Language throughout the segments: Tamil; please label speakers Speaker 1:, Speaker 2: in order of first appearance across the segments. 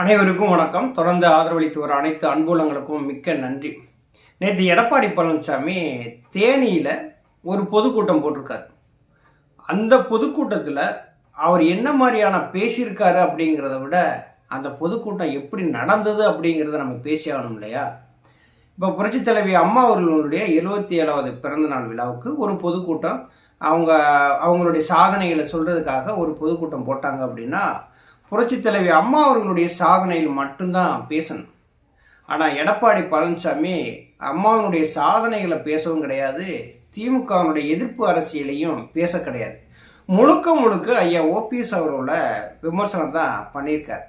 Speaker 1: அனைவருக்கும் வணக்கம். தொடர்ந்து ஆதரவளித்து வர அனைத்து அன்புலங்களுக்கும் மிக்க நன்றி. நேற்று எடப்பாடி பழனிசாமி தேனியில் ஒரு பொதுக்கூட்டம் போட்டிருக்காரு. அந்த பொதுக்கூட்டத்தில் அவர் என்ன மாதிரியான பேசியிருக்காரு அப்படிங்கிறத விட அந்த பொதுக்கூட்டம் எப்படி நடந்தது அப்படிங்கிறத நம்ம பேசி ஆகணும் இல்லையா? இப்போ புரட்சி தலைவி அம்மா அவர்களுடைய எழுபத்தி ஏழாவது பிறந்தநாள் விழாவுக்கு ஒரு பொதுக்கூட்டம். அவங்க அவங்களுடைய சாதனைகளை சொல்கிறதுக்காக ஒரு பொதுக்கூட்டம் போட்டாங்க அப்படின்னா புரட்சி தலைவி அம்மா அவர்களுடைய சாதனையில் மட்டும்தான் பேசணும். ஆனால் எடப்பாடி பழனிசாமி அம்மாவினுடைய சாதனைகளை பேசவும் கிடையாது திமுகவினுடைய எதிர்ப்பு அரசியலையும் பேச கிடையாது. முழுக்க முழுக்க ஐயா ஓபிஎஸ் அவரோட விமர்சனம் தான் பண்ணியிருக்கார்.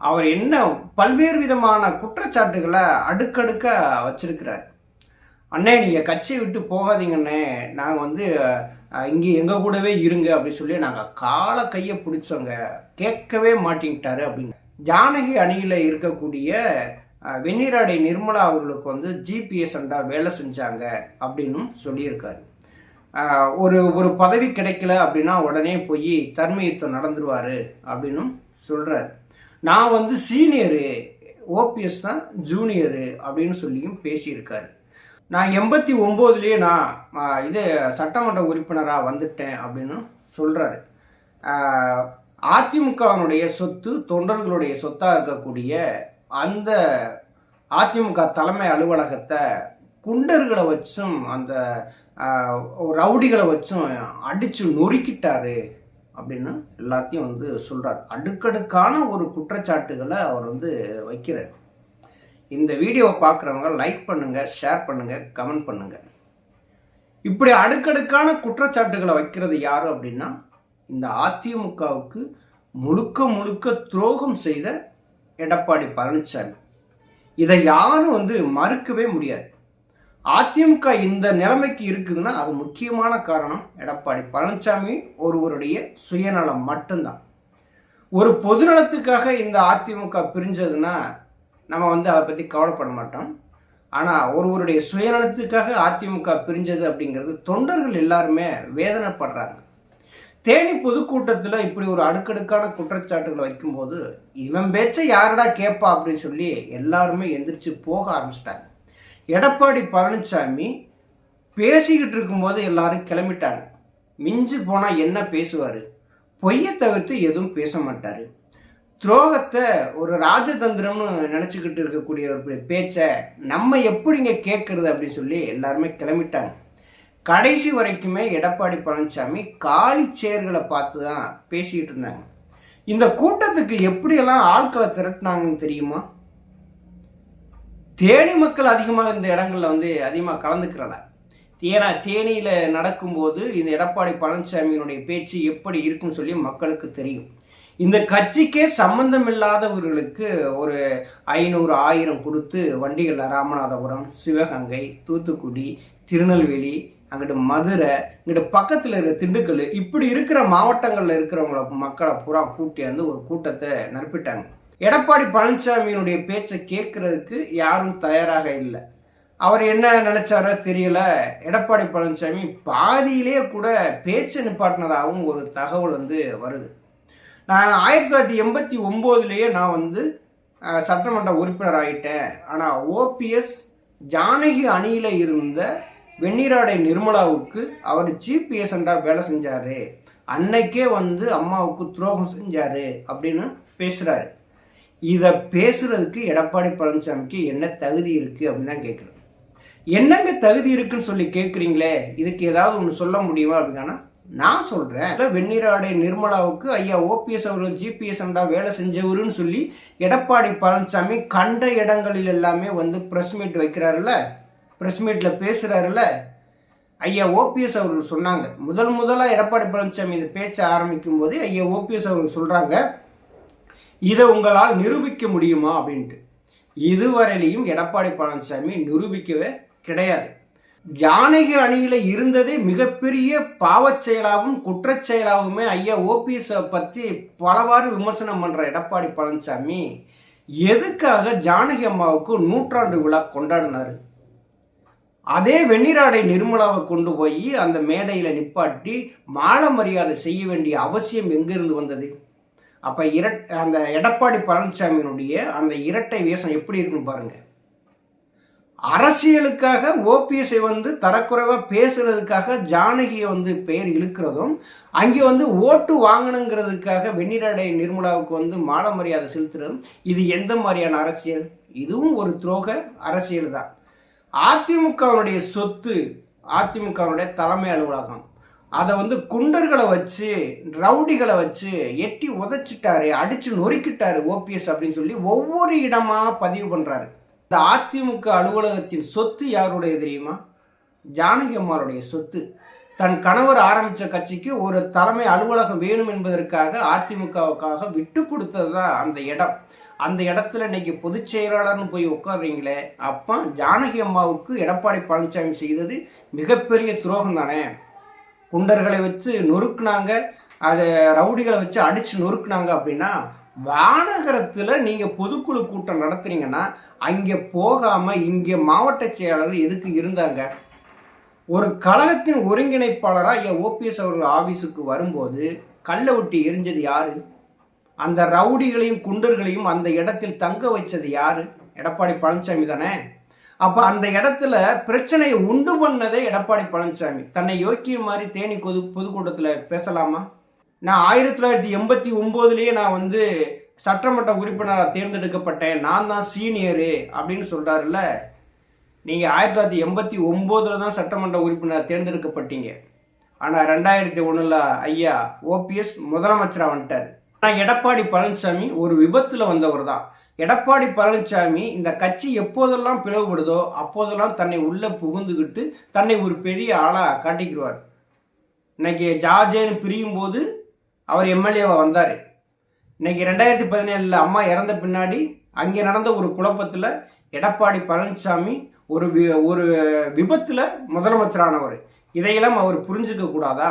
Speaker 1: அவர் என்ன பல்வேறு விதமான குற்றச்சாட்டுகளை அடுக்கடுக்க வச்சிருக்கிறார். அண்ணே நீங்கள் கட்சியை விட்டு போகாதீங்கண்ணே. நாங்கள் வந்து இங்கே எங்கள் கூடவே இருங்க அப்படின்னு சொல்லி நாங்கள் காலை கையை பிடிச்சோங்க. கேட்கவே மாட்டேங்கிட்டாரு அப்படின்னு. ஜானகி அணியில் இருக்கக்கூடிய வெந்நீராடை நிர்மலா அவர்களுக்கு வந்து ஜிபிஎஸ் அண்டா வேலை செஞ்சாங்க அப்படின்னும் சொல்லியிருக்காரு. ஒரு ஒரு பதவி கிடைக்கல அப்படின்னா உடனே போய் தர்மயுத்தம் நடந்துருவார் அப்படின்னும் சொல்கிறார் நான் வந்து சீனியரு ஓபிஎஸ் தான் ஜூனியரு அப்படின்னு சொல்லியும் பேசியிருக்காரு. நான் எண்பத்தி ஒம்போதுலேயே நான் இது சட்டமன்ற உறுப்பினராக வந்துட்டேன் அப்படின்னு சொல்கிறாரு அதிமுகவினுடைய சொத்து தொண்டர்களுடைய சொத்தாக இருக்கக்கூடிய அந்த அதிமுக தலைமை அலுவலகத்தை குண்டர்களை வச்சும் அந்த ரவுடிகளை வச்சும் அடித்து நொறுக்கிட்டாரு அப்படின்னு எல்லாத்தையும் வந்து சொல்கிறார் அடுக்கடுக்கான ஒரு குற்றச்சாட்டுகளை அவர் வந்து வைக்கிறார். இந்த வீடியோவை பார்க்குறவங்க லைக் பண்ணுங்கள் ஷேர் பண்ணுங்கள் கமெண்ட் பண்ணுங்கள் இப்படி அடுக்கடுக்கான குற்றச்சாட்டுகளை வைக்கிறது யார் அப்படின்னா இந்த அதிமுகவுக்கு முழுக்க முழுக்க துரோகம் செய்த எடப்பாடி பழனிசாமி இதை யாரும் வந்து மறுக்கவே முடியாது. அதிமுக இந்த நிலைமைக்கு இருக்குதுன்னா அது முக்கியமான காரணம் எடப்பாடி பழனிசாமி ஒருவருடைய சுயநலம் மட்டும்தான். ஒரு பொதுநலத்துக்காக இந்த அதிமுக பிரிஞ்சதுன்னா நம்ம வந்து அதை பற்றி கவலைப்பட மாட்டோம். ஆனால் ஒருவருடைய சுயநலத்துக்காக அதிமுக பிரிஞ்சது அப்படிங்கிறது தொண்டர்கள் எல்லாருமே வேதனைப்படுறாங்க. தேனி பொதுக்கூட்டத்தில் இப்படி ஒரு அடுக்கடுக்கான குற்றச்சாட்டுகளை வைக்கும்போது இவன் பேச்சை யாரடா கேட்பா அப்படின்னு சொல்லி எல்லாருமே எந்திரிச்சு போக ஆரம்பிச்சிட்டாங்க. எடப்பாடி பழனிசாமி பேசிக்கிட்டு இருக்கும்போது எல்லாரும் கிளம்பிட்டாங்க. மிஞ்சி போனால் என்ன பேசுவார்? பொய்யை தவிர்த்து எதுவும் பேச மாட்டார். துரோகத்தை ஒரு ராஜதந்திரம்னு நினச்சிக்கிட்டு இருக்கக்கூடிய ஒரு பேச்சை நம்ம எப்படிங்க கேட்குறது அப்படின்னு சொல்லி எல்லாருமே கிளம்பிட்டாங்க. கடைசி வரைக்குமே எடப்பாடி பழனிசாமி காலி சேர்களை பார்த்து தான் பேசிக்கிட்டு இருந்தாங்க. இந்த கூட்டத்துக்கு எப்படியெல்லாம் ஆட்களை திரட்டினாங்கன்னு தெரியுமா? தேனி மக்கள் அதிகமாக இந்த இடங்களில் வந்து அதிகமாக கலந்துக்கிறதா? ஏன்னா தேனியில் நடக்கும்போது இந்த எடப்பாடி பழனிசாமியினுடைய பேச்சு எப்படி இருக்குன்னு சொல்லி மக்களுக்கு தெரியும். இந்த கட்சிக்கே சம்பந்தம் இல்லாதவர்களுக்கு ஒரு ஐநூறு ஆயிரம் கொடுத்து வண்டிகளில் ராமநாதபுரம் சிவகங்கை தூத்துக்குடி திருநெல்வேலி அங்கிட்டு மதுரை இங்கிட்டு பக்கத்தில் இருக்கிற திண்டுக்கல் இப்படி இருக்கிற மாவட்டங்களில் இருக்கிறவங்கள மக்களை பூரா கூட்டியாந்து ஒரு கூட்டத்தை நிரப்பிட்டாங்க. எடப்பாடி பழனிசாமியினுடைய பேச்சை கேட்கறதுக்கு யாரும் தயாராக இல்லை. அவர் என்ன நினைச்சாரோ தெரியல. எடப்பாடி பழனிசாமி பாதியிலே கூட பேச்சு நிப்பாட்டினதாகவும் ஒரு தகவல் வந்து வருது. நான் ஆயிரத்தி தொள்ளாயிரத்தி எண்பத்தி ஒம்போதுலேயே நான் வந்து சட்டமன்ற உறுப்பினர் ஆகிட்டேன் ஆனால் ஓபிஎஸ் ஜானகி அணியில் இருந்த வெந்நீராடை நிர்மலாவுக்கு அவர் சீஃப் வேலை செஞ்சார். அன்னைக்கே வந்து அம்மாவுக்கு துரோகம் செஞ்சார் அப்படின்னு பேசுகிறாரு இதை பேசுகிறதுக்கு எடப்பாடி பழனிசாமிக்கு என்ன தகுதி இருக்குது அப்படின்னு தான் கேட்குறேன் என்னங்க தகுதி இருக்குன்னு சொல்லி கேட்குறீங்களே இதுக்கு ஏதாவது ஒன்று சொல்ல முடியுமா அப்படின்னா நான் சொல்கிறேன் வெந்நீராடை நிர்மலாவுக்கு ஐயா ஓபிஎஸ் அவர்கள் ஜிபிஎஸ் அண்டா வேலை செஞ்சவருன்னு சொல்லி எடப்பாடி பழனிசாமி கண்ட இடங்களில் எல்லாமே வந்து ப்ரெஸ் மீட் வைக்கிறாருல்ல? ப்ரெஸ் மீட்டில் பேசுகிறாருல்ல ஐயா ஓபிஎஸ் அவர்கள் சொன்னாங்க. முதல் முதலாக எடப்பாடி பழனிசாமி இந்த பேச்சை ஆரம்பிக்கும் போது ஐயா ஓபிஎஸ் அவர்கள் சொல்கிறாங்க இதை உங்களால் நிரூபிக்க முடியுமா? அப்படின்ட்டு. இதுவரையிலையும் எடப்பாடி பழனிசாமி நிரூபிக்கவே கிடையாது. ஜானகி அணியில் இருந்ததே மிகப்பெரிய பாவச் செயலாகவும் குற்றச் செயலாகவுமே ஐயா ஓபிஎஸை பற்றி பலவாறு விமர்சனம் பண்ணுற எடப்பாடி பழனிசாமி எதுக்காக ஜானகி அம்மாவுக்கு நூற்றாண்டு விழா கொண்டாடினாரு? அதே வெண்ணிராடை நிர்மலாவை கொண்டு போய் அந்த மேடையில் நிப்பாட்டி மாலை மரியாதை செய்ய வேண்டிய அவசியம் எங்கிருந்து வந்தது? அப்போ இரட் அந்த எடப்பாடி பழனிசாமியினுடைய அந்த இரட்டை வேஷம் எப்படி இருக்குன்னு பாருங்கள் அரசியலுக்காக ஓபிஎஸ்ஐ வந்து தரக்குறைவாக பேசுறதுக்காக ஜானகியை வந்து பெயர் இழுக்கிறதும் அங்கே வந்து ஓட்டு வாங்கணுங்கிறதுக்காக வெண்ணிரடை நிர்மலாவுக்கு வந்து மால மரியாதை செலுத்துறதும் இது எந்த மாதிரியான அரசியல்? இதுவும் ஒரு துரோக அரசியல் தான். அதிமுகவுடைய சொத்து அதிமுகவுடைய தலைமை அலுவலகம். அதை வந்து குண்டர்களை வச்சு ரவுடிகளை வச்சு எட்டி உதைச்சிட்டாரு அடிச்சு நொறுக்கிட்டாரு ஓபிஎஸ் அப்படின்னு சொல்லி ஒவ்வொரு இடமா பதிவு பண்ணுறாரு இந்த அதிமுக அலுவலகத்தின் சொத்து யாருடைய தெரியுமா? ஜானகி அம்மாளுடைய சொத்து. தன் கணவர் ஆரம்பித்த கட்சிக்கு ஒரு தலைமை அலுவலகம் வேணும் என்பதற்காக அதிமுகவுக்காக விட்டு கொடுத்தது தான் அந்த இடம். அந்த இடத்துல இன்னைக்கு பொதுச் செயலாளர்னு போய் உட்காடுறீங்களே அப்போ ஜானகி அம்மாவுக்கு எடப்பாடி பழனிசாமி செய்தது மிகப்பெரிய துரோகம் தானே குண்டர்களை வச்சு நொறுக்குனாங்க அதை ரவுடிகளை வச்சு அடித்து நொறுக்குனாங்க அப்படின்னா வானகரத்தில் நீங்கள் பொதுக்குழு கூட்டம் நடத்துறீங்கன்னா அங்கே போகாமல் இங்கே மாவட்ட செயலாளர் எதுக்கு இருந்தாங்க? ஒரு கழகத்தின் ஒருங்கிணைப்பாளராக என் ஓபிஎஸ் அவர்கள் ஆஃபீஸுக்கு வரும்போது கல்லை விட்டு எரிஞ்சது யாரு? அந்த ரவுடிகளையும் குண்டர்களையும் அந்த இடத்தில் தங்க வச்சது யாரு? எடப்பாடி பழனிசாமி தானே. அப்போ அந்த இடத்துல பிரச்சனையை உண்டு பண்ணதே எடப்பாடி பழனிசாமி. தன்னை யோக்கிய மாதிரி தேனி பொது பொதுக்கூட்டத்தில் பேசலாமா? நான் ஆயிரத்தி தொள்ளாயிரத்தி எண்பத்தி ஒம்போதுலேயே நான் வந்து சட்டமன்ற உறுப்பினராக தேர்ந்தெடுக்கப்பட்டேன். நான் தான் சீனியரு அப்படின்னு சொல்கிறாருல்ல நீங்கள் ஆயிரத்தி தொள்ளாயிரத்தி எண்பத்தி ஒம்போதில் தான் சட்டமன்ற உறுப்பினராக தேர்ந்தெடுக்கப்பட்டீங்க. ஆனால் ரெண்டாயிரத்தி ஒன்றில் ஐயா ஓபிஎஸ் முதலமைச்சராக வந்துட்டார். ஆனால் எடப்பாடி பழனிசாமி ஒரு விபத்தில் வந்தவர் தான். எடப்பாடி பழனிசாமி இந்த கட்சி எப்போதெல்லாம் பிளவுபடுதோ அப்போதெல்லாம் தன்னை உள்ளே புகுந்துக்கிட்டு தன்னை ஒரு பெரிய ஆளாக காட்டிக்கிடுவார். இன்னைக்கு ஜார்ஜேன்னு பிரியும் போது அவர் எம்எல்ஏவாக வந்தார். இன்னைக்கு ரெண்டாயிரத்தி பதினேழில் அம்மா இறந்த பின்னாடி அங்கே நடந்த ஒரு குழப்பத்தில் எடப்பாடி பழனிசாமி ஒரு வி ஒரு விபத்தில் முதலமைச்சரானவர் இதையெல்லாம் அவர் புரிஞ்சுக்க கூடாதா?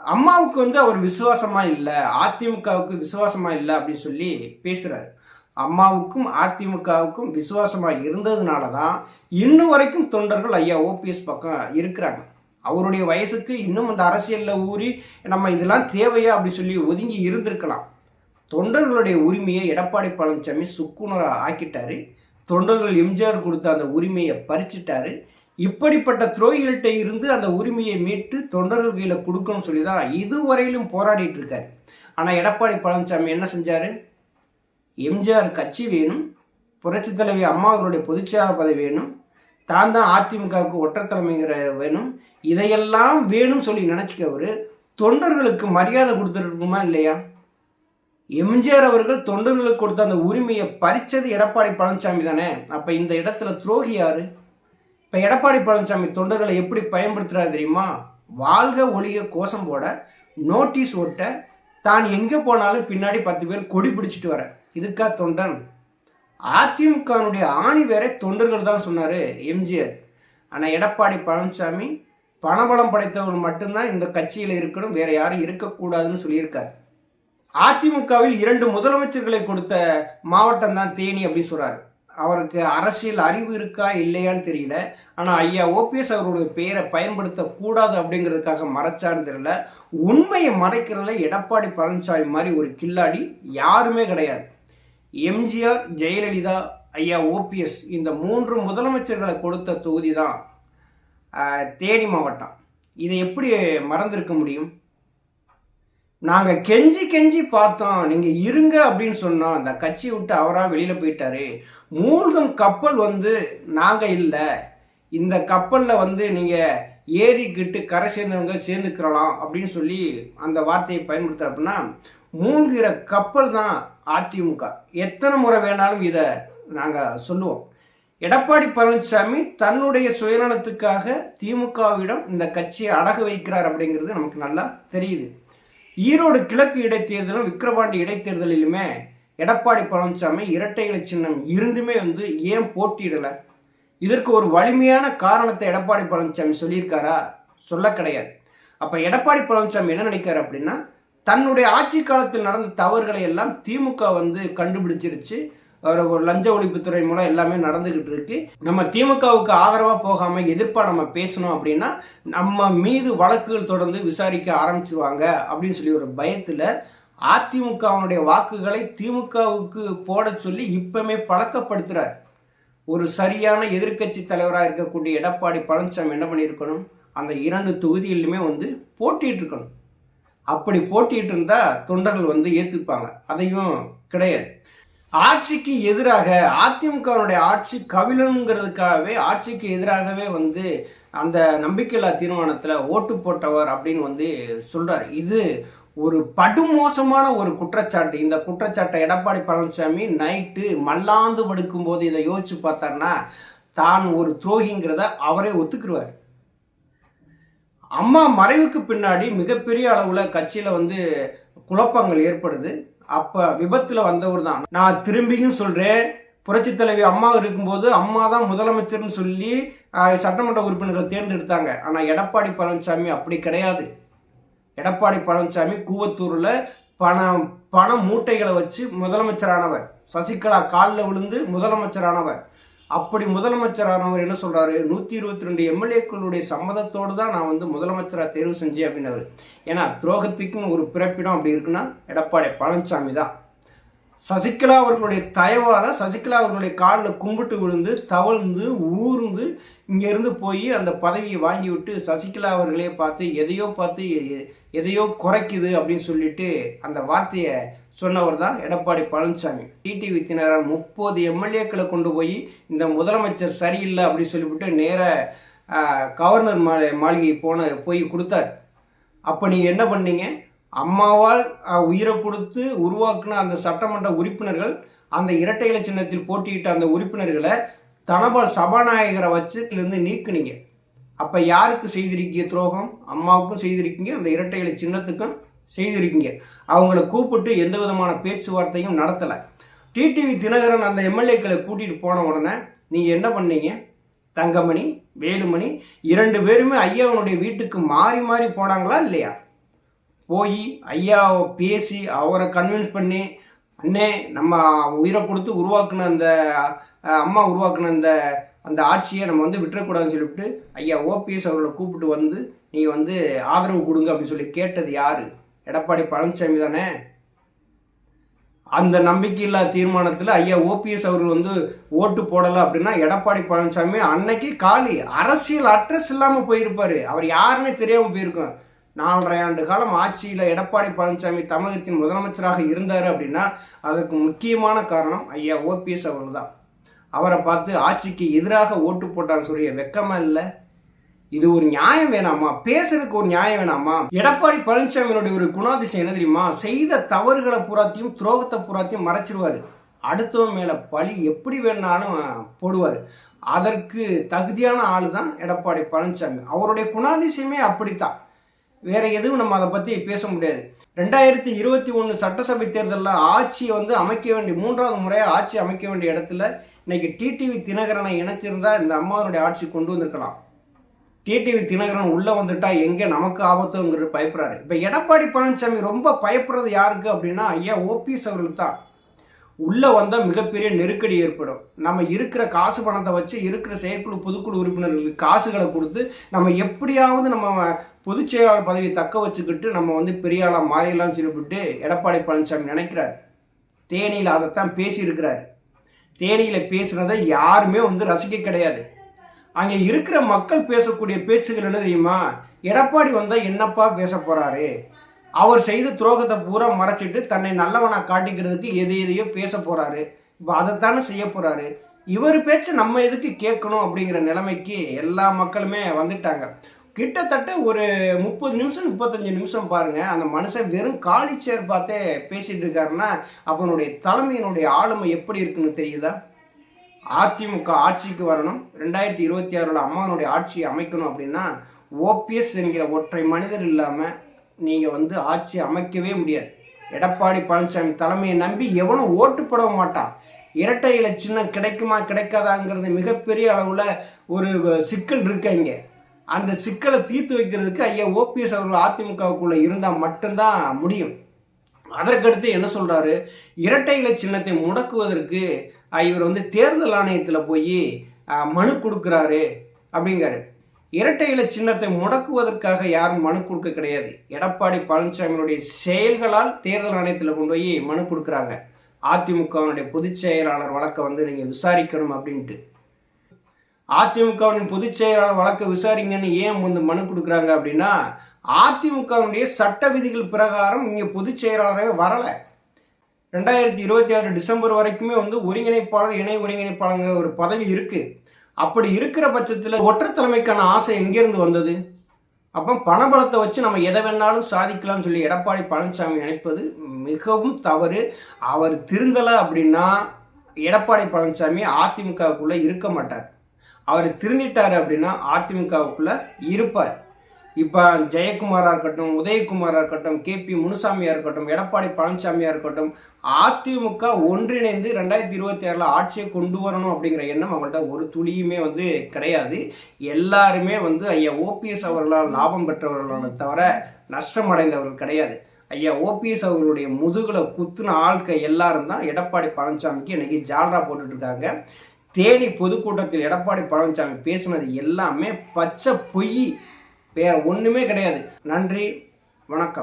Speaker 1: அம்மாவுக்கு வந்து அவர் விசுவாசமாக இல்லை அதிமுகவுக்கு விசுவாசமாக இல்லை அப்படின்னு சொல்லி பேசுகிறார் அம்மாவுக்கும் அதிமுகவுக்கும் விசுவாசமாக இருந்ததுனால தான் இன்னும் வரைக்கும் தொண்டர்கள் ஐயா ஓபிஎஸ் பக்கம் இருக்கிறாங்க. அவருடைய வயசுக்கு இன்னும் அந்த அரசியலில் ஊறி நம்ம இதெல்லாம் தேவையா அப்படி சொல்லி ஒதுங்கி இருந்திருக்கலாம். தொண்டர்களுடைய உரிமையை எடப்பாடி பழனிசாமி சுக்குனராக ஆக்கிட்டாரு. தொண்டர்கள் எம்ஜிஆர் கொடுத்த அந்த உரிமையை பறிச்சிட்டாரு. இப்படிப்பட்ட துரோகிகள்கிட்ட இருந்து அந்த உரிமையை மீட்டு தொண்டர்கள் கையில் கொடுக்கணும்னு சொல்லி தான் இதுவரையிலும் போராடிட்டு இருக்காரு. ஆனால் எடப்பாடி பழனிசாமி என்ன செஞ்சார்? எம்ஜிஆர் கட்சி வேணும் புரட்சி தலைவி அம்மா அவருடைய பொதுச்செயலாளர் பதவி வேணும் தான் தான் அதிமுகவுக்கு ஒற்றை தலைமைங்கிற வேணும் இதையெல்லாம் வேணும்னு சொல்லி நினச்சிக்கவர் தொண்டர்களுக்கு மரியாதை கொடுத்துருக்குமா இல்லையா? எம்ஜிஆர் அவர்கள் தொண்டர்களுக்கு கொடுத்த அந்த உரிமையை பறிச்சது எடப்பாடி பழனிசாமி தானே? அப்போ இந்த இடத்துல துரோகி யாரு? இப்போ எடப்பாடி பழனிசாமி தொண்டர்களை எப்படி பயன்படுத்துறாரு தெரியுமா? வாழ்க ஒளிக கோஷம் போட நோட்டீஸ் ஓட்ட தான் எங்கே போனாலும் பின்னாடி பத்து பேர் கொடி பிடிச்சிட்டு வர. இதுக்கா தொண்டன். அதிமுகனுடைய ஆணி வேற தொண்டர்கள் தான் சொன்னார் எம்ஜிஆர். ஆனால் எடப்பாடி பழனிசாமி பணபலம் படைத்தவர்கள் மட்டும்தான் இந்த கட்சியில் இருக்கணும் வேற யாரும் இருக்கக்கூடாதுன்னு சொல்லியிருக்காரு. அதிமுகவில் இரண்டு முதலமைச்சர்களை கொடுத்த மாவட்டம் தான் தேனி அப்படின்னு சொல்றாரு. அவருக்கு அரசியல் அறிவு இருக்கா இல்லையான்னு தெரியல. ஆனால் ஐயா ஓபிஎஸ் அவருடைய பெயரை பயன்படுத்தக்கூடாது அப்படிங்கிறதுக்காக மறைச்சான்னு தெரியல. உண்மையை மறைக்கிறதுல எடப்பாடி பழனிசாமி மாதிரி ஒரு கில்லாடி யாருமே கிடையாது. எம்ஜிஆர் ஜெயலலிதா ஐயா ஓபிஎஸ் இந்த மூன்று முதலமைச்சர்களை கொடுத்த தொகுதி தான் தேனி மாவட்டம். இதை எப்படி மறந்திருக்க முடியும்? நாங்கள் கெஞ்சி கெஞ்சி பார்த்தோம். நீங்கள் இருங்க அப்படின்னு சொன்னோம். அந்த கட்சியை விட்டு அவராக வெளியில் போயிட்டாரு. மூழ்கும் கப்பல் வந்து நாங்கள் இல்லை. இந்த கப்பலில் வந்து நீங்கள் ஏறிக்கிட்டு கரை சேர்ந்தவங்க சேர்ந்துக்கிறலாம் அப்படின்னு சொல்லி அந்த வார்த்தையை பயன்படுத்துகிற அப்படின்னா மூழ்கிற கப்பல் தான் அதிமுக. எத்தனை முறை வேணாலும் இதை நாங்கள் சொல்லுவோம். எடப்பாடி பழனிசாமி தன்னுடைய சுயநலத்துக்காக திமுகவிடம் இந்த கட்சியை அடகு வைக்கிறார் அப்படிங்கிறது நமக்கு நல்லா தெரியுது. ஈரோடு கிழக்கு இடைத்தேர்தலும் விக்கிரவாண்டி இடைத்தேர்தலிலுமே எடப்பாடி பழனிசாமி இரட்டை இலை சின்னம் இருந்துமே வந்து ஏன் போட்டியிடலை? இதற்கு ஒரு வலிமையான காரணத்தை எடப்பாடி பழனிசாமி சொல்லியிருக்காரா? சொல்ல கிடையாது. அப்போ எடப்பாடி பழனிசாமி என்ன நினைக்காரு அப்படின்னா தன்னுடைய ஆட்சி காலத்தில் நடந்த தவறுகளை எல்லாம் திமுக வந்து கண்டுபிடிச்சிருச்சு. ஒரு லஞ்ச ஒழிப்புத்துறை மூலம் எல்லாமே நடந்துகிட்டு இருக்கு. நம்ம திமுகவுக்கு ஆதரவாக போகாம எதிர்ப்பா நம்ம பேசணும் அப்படின்னா நம்ம மீது வழக்குகள் தொடர்ந்து விசாரிக்க ஆரம்பிச்சிருவாங்க அப்படின்னு சொல்லி ஒரு பயத்தில் அதிமுகவினுடைய வாக்குகளை திமுகவுக்கு போட சொல்லி இப்பவுமே பழக்கப்படுத்துறார். ஒரு சரியான எதிர்க்கட்சி தலைவராக இருக்கக்கூடிய எடப்பாடி பழனிசாமி என்ன பண்ணியிருக்கணும்? அந்த இரண்டு தொகுதிகளிலுமே வந்து போட்டிட்டு இருக்கணும். அப்படி போட்டிட்டு இருந்தா தொண்டர்கள் வந்து ஏத்துப்பாங்க. அதையும் கிடையாது. ஆட்சிக்கு எதிராக அதிமுகவினுடைய ஆட்சி கவிழனுங்கிறதுக்காகவே ஆட்சிக்கு எதிராகவே வந்து அந்த நம்பிக்கையில்லா தீர்மானத்தில் ஓட்டு போட்டவர் அப்படின்னு வந்து சொல்கிறார் இது ஒரு படுமோசமான ஒரு குற்றச்சாட்டு. இந்த குற்றச்சாட்டை எடப்பாடி பழனிசாமி நைட்டு மல்லாந்து படுக்கும்போது இதை யோசிச்சு பார்த்தாருன்னா தான் ஒரு துரோகிங்கிறத அவரே ஒத்துக்குருவார். அம்மா மறைவுக்கு பின்னாடி மிகப்பெரிய அளவில் கட்சியில் வந்து குழப்பங்கள் ஏற்படுது. அப்ப விபத்துல வந்தவர் தான் நான் திரும்பியும் சொல்றேன். புரட்சி தலைவி அம்மா இருக்கும்போது அம்மா தான் முதலமைச்சர்னு சொல்லி சட்டமன்ற உறுப்பினர்கள் தேர்ந்தெடுத்தாங்க. ஆனா எடப்பாடி பழனிசாமி அப்படி கிடையாது. எடப்பாடி பழனிசாமி கூவத்தூர்ல பணம் பண மூட்டைகளை வச்சு முதலமைச்சரானவர். சசிகலா காலில் விழுந்து முதலமைச்சரானவர். அப்படி முதலமைச்சரானவர் என்ன சொல்கிறாரு நூற்றி இருபத்தி ரெண்டு எம்எல்ஏக்களுடைய சம்மதத்தோடு தான் நான் வந்து முதலமைச்சராக தேர்வு செஞ்சேன் அப்படின்னாரு. ஏன்னா துரோகத்துக்குன்னு ஒரு பிறப்பிடம் அப்படி இருக்குன்னா எடப்பாடி பழனிசாமி தான். சசிகலா அவர்களுடைய தயவால் சசிகலா அவர்களுடைய காலில் கும்பிட்டு விழுந்து தவழ்ந்து ஊர்ந்து இங்கேருந்து போய் அந்த பதவியை வாங்கி விட்டு சசிகலா அவர்களே பார்த்து எதையோ பார்த்து எ- எதையோ குறைக்குது அப்படின்னு சொல்லிட்டு அந்த வார்த்தையை சொன்னவர் தான் எடப்பாடி பழனிசாமி. டிடிவி தினகரன் முப்பது எம்எல்ஏக்களை கொண்டு போய் இந்த முதலமைச்சர் சரியில்லை அப்படின்னு சொல்லிவிட்டு நேர கவர்னர் மா மாளிகை போன போய் கொடுத்தார். அப்போ நீங்கள் என்ன பண்ணீங்க? அம்மாவால் உயிரை கொடுத்து உருவாக்குன அந்த சட்டமன்ற உறுப்பினர்கள் அந்த இரட்டை இலை சின்னத்தில் போட்டியிட்ட அந்த உறுப்பினர்களை தனபால் சபாநாயகரை வச்சுலேருந்து நீக்குனீங்க. அப்போ யாருக்கு செய்திருக்கீங்க துரோகம்? அம்மாவுக்கும் செய்திருக்கீங்க அந்த இரட்டை இலை சின்னத்துக்கும் செய்திருக்கீங்க. அவங்கள கூப்பிட்டு எந்த விதமான பேச்சுவார்த்தையும் நடத்தலை. டிடிவி தினகரன் அந்த எம்எல்ஏக்களை கூட்டிகிட்டு போன உடனே நீங்கள் என்ன பண்ணீங்க? தங்கமணி வேலுமணி இரண்டு பேருமே ஐயாவனுடைய வீட்டுக்கு மாறி மாறி போனாங்களா இல்லையா? போய் ஐயாவை பேசி அவரை கன்வின்ஸ் பண்ணி அண்ணே நம்ம உயிரை கொடுத்து உருவாக்குன அந்த அம்மா உருவாக்குன அந்த அந்த ஆட்சியை நம்ம வந்து விட்டுறக்கூடாதுன்னு சொல்லிவிட்டு ஐயா ஓபிஎஸ் அவர்களை கூப்பிட்டு வந்து நீங்கள் வந்து ஆதரவு கொடுங்க அப்படின்னு சொல்லி கேட்டது யாரு? எடப்பாடி பழனிசாமி தானே? அந்த நம்பிக்கையில்லா தீர்மானத்தில் ஐயா ஓபிஎஸ் அவர்கள் வந்து ஓட்டு போடலை அப்படின்னா எடப்பாடி பழனிசாமி அன்னைக்கு காலி அரசியல் அட்ரஸ் இல்லாமல் போயிருப்பார். அவர் யாருன்னே தெரியாமல் போயிருக்கோம். நாலரை ஆண்டு காலம் ஆட்சியில் எடப்பாடி பழனிசாமி தமிழகத்தின் முதலமைச்சராக இருந்தார் அப்படின்னா அதற்கு முக்கியமான காரணம் ஐயா ஓபிஎஸ் அவர்கள் தான் அவரை பார்த்து ஆட்சிக்கு எதிராக ஓட்டு போட்டான்னு சொல்லிய வெக்கமாக இல்லை? இது ஒரு நியாயம் வேணாமா? பேசுறதுக்கு ஒரு நியாயம் வேணாமா? எடப்பாடி பழனிசாமியினுடைய ஒரு குணாதிசயம் என்ன தெரியுமா? செய்த தவறுகளை பூராத்தையும் துரோகத்தை பூராத்தையும் மறைச்சிருவாரு. அடுத்தவன் மேல பழி எப்படி வேணாலும் போடுவார். அதற்கு தகுதியான ஆளு தான் எடப்பாடி பழனிசாமி அவருடைய குணாதிசயமே அப்படித்தான். வேற எதுவும் நம்ம அதை பத்தி பேச முடியாது. ரெண்டாயிரத்தி இருபத்தி ஒன்று சட்டசபை தேர்தலில் ஆட்சியை வந்து அமைக்க வேண்டிய மூன்றாவது முறையாக ஆட்சி அமைக்க வேண்டிய இடத்துல இன்னைக்கு டிடிவி தினகரனை இணைச்சிருந்தா இந்த அம்மாவனுடைய ஆட்சி கொண்டு வந்திருக்கலாம். டிடிவி தினகரன் உள்ளே வந்துட்டா எங்கே நமக்கு ஆபத்துங்கிறது பயப்படுறாரு. இப்போ எடப்பாடி பழனிசாமி ரொம்ப பயப்படுறது யாருக்கு அப்படின்னா ஐயா ஓபிஎஸ் அவர்களுக்கு தான் உள்ளே வந்தால் மிகப்பெரிய நெருக்கடி ஏற்படும். நம்ம இருக்கிற காசு பணத்தை வச்சு இருக்கிற செயற்குழு பொதுக்குழு உறுப்பினர்களுக்கு காசுகளை கொடுத்து நம்ம எப்படியாவது நம்ம பொதுச் செயலாளர் பதவியை தக்க வச்சுக்கிட்டு நம்ம வந்து பெரிய ஆளாக மாறிடலாம்னு சொல்லிவிட்டு எடப்பாடி பழனிசாமி நினைக்கிறார். தேனியில் அதைத்தான் பேசியிருக்கிறார். தேனியில் பேசுனதை யாருமே வந்து ரசிக்க கிடையாது. அங்கே இருக்கிற மக்கள் பேசக்கூடிய பேச்சுகள் என்ன தெரியுமா? எடப்பாடி வந்தால் என்னப்பா பேச போகிறாரு அவர் செய்த துரோகத்தை பூரா மறைச்சிட்டு தன்னை நல்லவனாக காட்டிக்கிறதுக்கு எது எதையோ பேச போகிறாரு இப்போ அதைத்தானே செய்ய போகிறாரு இவர் பேச்சு நம்ம எதுக்கு கேட்கணும் அப்படிங்கிற நிலைமைக்கு எல்லா மக்களுமே வந்துட்டாங்க. கிட்டத்தட்ட ஒரு முப்பது நிமிஷம் முப்பத்தஞ்சு நிமிஷம் பாருங்க. அந்த மனுஷன் வெறும் காலி சேர் பார்த்தே பேசிட்டு இருக்காருன்னா அவனுடைய தலைமையினுடைய ஆளுமை எப்படி இருக்குன்னு தெரியுதா? அதிமுக ஆட்சிக்கு வரணும். ரெண்டாயிரத்தி இருபத்தி ஆறில் அம்மாவனுடைய ஆட்சியை அமைக்கணும் அப்படின்னா ஓபிஎஸ் என்கிற ஒற்றை மனிதர் இல்லாமல் நீங்கள் வந்து ஆட்சி அமைக்கவே முடியாது. எடப்பாடி பழனிசாமி தலைமையை நம்பி எவனும் ஓட்டு போட மாட்டான். இரட்டை இலை சின்னம் கிடைக்குமா கிடைக்காதாங்கிறது மிகப்பெரிய அளவில் ஒரு சிக்கல் இருக்கு இங்கே. அந்த சிக்கலை தீர்த்து வைக்கிறதுக்கு ஐயா ஓபிஎஸ் அவர்கள் அதிமுகவுக்குள்ளே இருந்தால் மட்டும்தான் முடியும். அதற்கடுத்து என்ன சொல்கிறாரு இரட்டை இலை சின்னத்தை முடக்குவதற்கு இவர் வந்து தேர்தல் ஆணையத்தில் போய் மனு கொடுக்குறாரு அப்படிங்கிறாரு. இரட்டை இலை சின்னத்தை முடக்குவதற்காக யாரும் மனு கொடுக்க கிடையாது. எடப்பாடி பழனிசாமியினுடைய செயல்களால் தேர்தல் ஆணையத்தில் கொண்டு போய் மனு கொடுக்குறாங்க. அதிமுகவினுடைய பொதுச் செயலாளர் வழக்கை வந்து நீங்கள் விசாரிக்கணும் அப்படின்ட்டு. அதிமுகவின் பொதுச் செயலாளர் வழக்கை விசாரிங்கன்னு ஏன் வந்து மனு கொடுக்குறாங்க அப்படின்னா அதிமுகவினுடைய சட்ட விதிகள் பிரகாரம் இங்கே பொதுச் செயலாளரே வரலை. ரெண்டாயிரத்தி இருபத்தி ஆறு டிசம்பர் வரைக்குமே வந்து ஒருங்கிணைப்பாளர் இணை ஒருங்கிணைப்பாளங்கிற ஒரு பதவி இருக்கு. அப்படி இருக்கிற பட்சத்தில் ஒற்றத்தலைமைக்கான ஆசை எங்கேருந்து வந்தது? அப்போ பணபலத்தை வச்சு நம்ம எதை வேணாலும் சாதிக்கலாம்னு சொல்லி எடப்பாடி பழனிசாமி நினைப்பது மிகவும் தவறு. அவர் திருந்தலை அப்படின்னா எடப்பாடி பழனிசாமி அதிமுகவுக்குள்ளே இருக்க மாட்டார். அவர் திருந்திட்டார் அப்படின்னா அதிமுகவுக்குள்ளே இருப்பார். இப்போ ஜெயக்குமாராக இருக்கட்டும் உதயகுமாராக இருக்கட்டும் கே பி முனுசாமியாக இருக்கட்டும் எடப்பாடி பழனிசாமியாக இருக்கட்டும் அதிமுக ஒன்றிணைந்து ரெண்டாயிரத்தி இருபத்தி ஆறில் ஆட்சியை கொண்டு வரணும் அப்படிங்கிற எண்ணம் அவங்கள்ட்ட ஒரு துளியுமே வந்து கிடையாது. எல்லாருமே வந்து ஐயா ஓபிஎஸ் அவர்களால் லாபம் பெற்றவர்களால் தவிர நஷ்டம் அடைந்தவர்கள் கிடையாது. ஐயா ஓபிஎஸ் அவர்களுடைய முதுகில் குத்துன ஆட்கள் எல்லாரும் தான் எடப்பாடி பழனிசாமிக்கு இன்னைக்கு ஜால்ரா போட்டுட்ருக்காங்க தேனி பொதுக்கூட்டத்தில் எடப்பாடி பழனிசாமி பேசினது எல்லாமே பச்சை பொய். வேற ஒன்றுமே கிடையாது. நன்றி வணக்கம்.